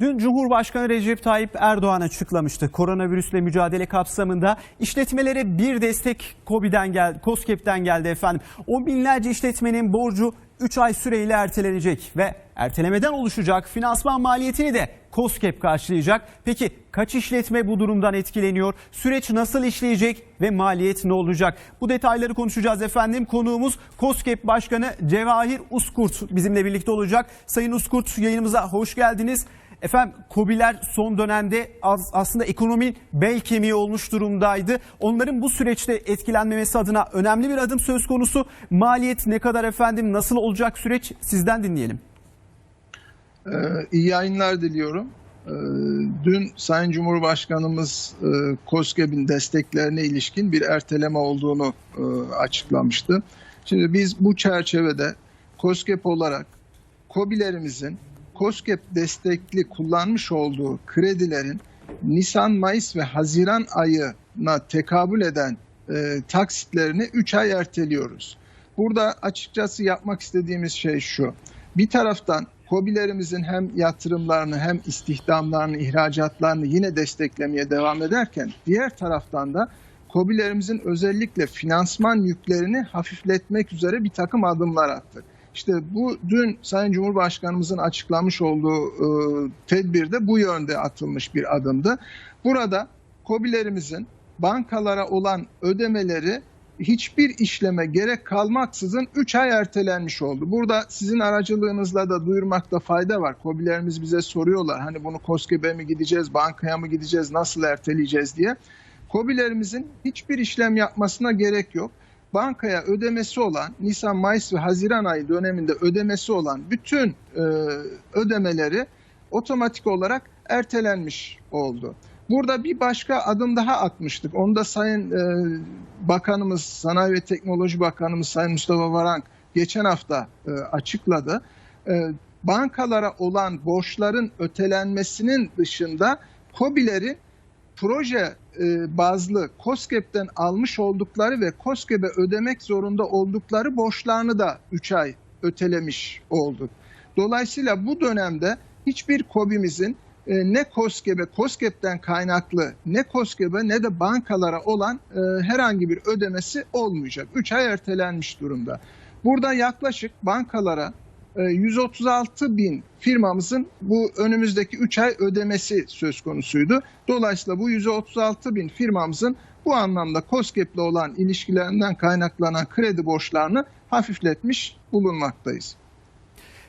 Dün Cumhurbaşkanı Recep Tayyip Erdoğan açıklamıştı. Koronavirüsle mücadele kapsamında işletmelere bir destek KOBİ'den geldi, KOSGEB'den geldi efendim. On binlerce işletmenin borcu 3 ay süreyle ertelenecek ve ertelemeden oluşacak finansman maliyetini de KOSGEB karşılayacak. Peki kaç işletme bu durumdan etkileniyor? Süreç nasıl işleyecek ve maliyet ne olacak? Bu detayları konuşacağız efendim. Konuğumuz KOSGEB Başkanı Cevahir Uskurt bizimle birlikte olacak. Sayın Uskurt yayınımıza hoş geldiniz. Efendim KOBİ'ler son dönemde az- aslında ekonominin bel kemiği olmuş durumdaydı. Onların bu süreçte etkilenmemesi adına önemli bir adım söz konusu. Maliyet ne kadar efendim? Nasıl olacak süreç? Sizden dinleyelim. Ee, iyi yayınlar diliyorum. Ee, Dün Sayın Cumhurbaşkanımız e, KOSGEB'in desteklerine ilişkin bir erteleme olduğunu e, açıklamıştı. Şimdi biz bu çerçevede KOSGEB olarak KOBİ'lerimizin KOSGEB destekli kullanmış olduğu kredilerin Nisan, Mayıs ve Haziran ayına tekabül eden e, taksitlerini 3 ay erteliyoruz. Burada açıkçası yapmak istediğimiz şey şu. Bir taraftan KOBİ'lerimizin hem yatırımlarını hem istihdamlarını, ihracatlarını yine desteklemeye devam ederken diğer taraftan da KOBİ'lerimizin özellikle finansman yüklerini hafifletmek üzere bir takım adımlar attık. İşte bu dün Sayın Cumhurbaşkanımızın açıklamış olduğu e, tedbirde bu yönde atılmış bir adımdı. Burada KOBİ'lerimizin bankalara olan ödemeleri hiçbir işleme gerek kalmaksızın 3 ay ertelenmiş oldu. Burada sizin aracılığınızla da duyurmakta fayda var. KOBİ'lerimiz bize soruyorlar hani bunu KOSGEB'e mi gideceğiz, bankaya mı gideceğiz, nasıl erteleyeceğiz diye. KOBİ'lerimizin hiçbir işlem yapmasına gerek yok. Bankaya ödemesi olan Nisan, Mayıs ve Haziran ayı döneminde ödemesi olan bütün e, ödemeleri otomatik olarak ertelenmiş oldu. Burada bir başka adım daha atmıştık. Onu da Sayın e, Bakanımız, Sanayi ve Teknoloji Bakanımız Sayın Mustafa Varank geçen hafta e, açıkladı. E, bankalara olan borçların ötelenmesinin dışında KOBİ'lerin proje e, bazlı KOSGEB'den almış oldukları ve KOSGEB'e ödemek zorunda oldukları borçlarını da 3 ay ötelemiş olduk. Dolayısıyla bu dönemde hiçbir KOBİ'mizin e, ne KOSGEB'e, KOSGEB'den kaynaklı ne KOSGEB'e ne de bankalara olan e, herhangi bir ödemesi olmayacak. 3 ay ertelenmiş durumda. Burada yaklaşık bankalara 136 bin firmamızın bu önümüzdeki 3 ay ödemesi söz konusuydu. Dolayısıyla bu 136 bin firmamızın bu anlamda KOSGEB'le olan ilişkilerinden kaynaklanan kredi borçlarını hafifletmiş bulunmaktayız.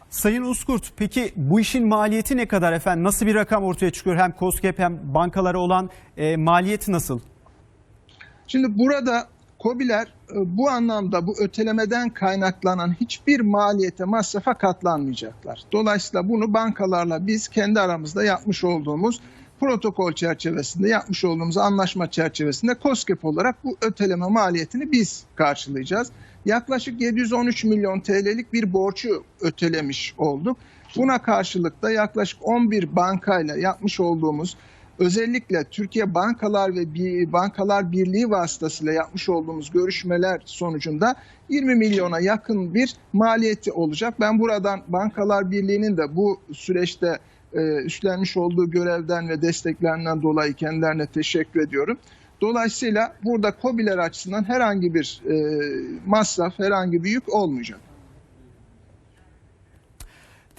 Sayın Uskurt peki bu işin maliyeti ne kadar efendim? Nasıl bir rakam ortaya çıkıyor? Hem KOSGEB hem bankalara olan e, maliyet nasıl? Şimdi burada KOBİ'ler e, bu anlamda bu ötelemeden kaynaklanan hiçbir maliyete, masrafa katlanmayacaklar. Dolayısıyla bunu bankalarla biz kendi aramızda yapmış olduğumuz protokol çerçevesinde, yapmış olduğumuz anlaşma çerçevesinde KOSGEB olarak bu öteleme maliyetini biz karşılayacağız. Yaklaşık 713 milyon TL'lik bir borcu ötelemiş olduk. Buna karşılık da yaklaşık 11 bankayla yapmış olduğumuz özellikle Türkiye Bankalar ve Bankalar Birliği vasıtasıyla yapmış olduğumuz görüşmeler sonucunda 20 milyona yakın bir maliyeti olacak. Ben buradan Bankalar Birliği'nin de bu süreçte e, üstlenmiş olduğu görevden ve desteklerinden dolayı kendilerine teşekkür ediyorum. Dolayısıyla burada KOBİ'ler açısından herhangi bir e, masraf, herhangi bir yük olmayacak.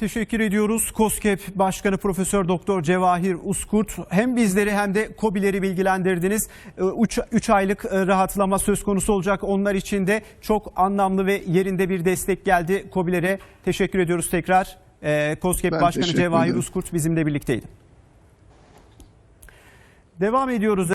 Teşekkür ediyoruz. KOSGEB Başkanı Profesör Doktor Cevahir Uskurt hem bizleri hem de KOBİ'leri bilgilendirdiniz. 3 aylık e, rahatlama söz konusu olacak. Onlar için de çok anlamlı ve yerinde bir destek geldi KOBİ'lere. Teşekkür ediyoruz tekrar. E, KOSGEB Başkanı Cevahir. Uskurt bizimle birlikteydi. Devam ediyoruz.